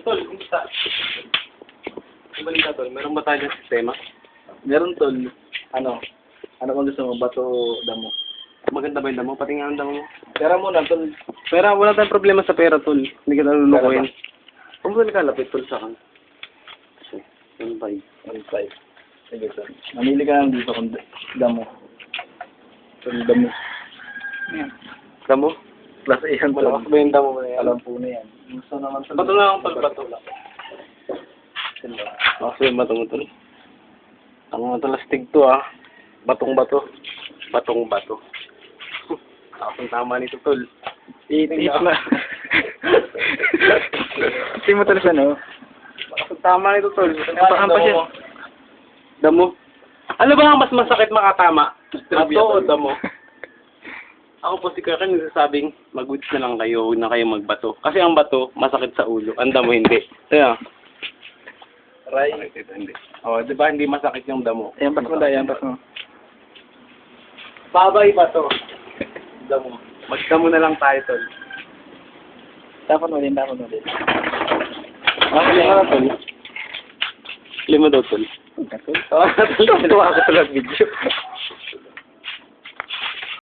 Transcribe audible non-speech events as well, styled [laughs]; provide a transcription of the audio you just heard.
Tol, kumusta? Ang balita, Tol. Meron ba tayo sistema? Meron tol. Ano? Ano kung gusto mo? Bato damo. Maganda ba yung damo? Pati nga ang damo mo. Pera muna tol. Pera, wala tayong problema sa pera, Tol. Hindi kita lulukuhin. Kung ba nakalapit, Tol, sa akin? Kasi, yun ba yun? One five. Sige tol. Mamili ka lang dito kung da- damo. Tol damo. Yan. Damo? Plus A yan. Malakas ba yung damo mo na yan? Alam po na yan. Gusto naman tol. Bato lang ang pagbato lang. Kasi yung bato mo, Tol. Ang mga talastig to, ah. Batong bato. Batong bato. [laughs] Ako tama nito, Tol. Iit na. [laughs] Hindi mo tol sa ano? Ako tama nito, Tol. Ang pa siya. Damo. Ano ba ang mas masakit makatama? Bato o damo? [laughs] Ako po si Kakan nagsasabing mag-wits na lang kayo, huwag na kayo magbato. Kasi ang bato, masakit sa ulo. Ang damo, hindi. [laughs] Kaya, Ray. Hindi. O, di ba hindi masakit yung damo? Ayan, pas mo da. Ayan, pas mo. Babay ba to? [laughs] Damo. Magdamo na lang tayo, tol. Tapon din, tapon din. Ako lima na, tol. Lima daw, tol. [laughs] Tol. Oo, tol. Tuwa ako sa video.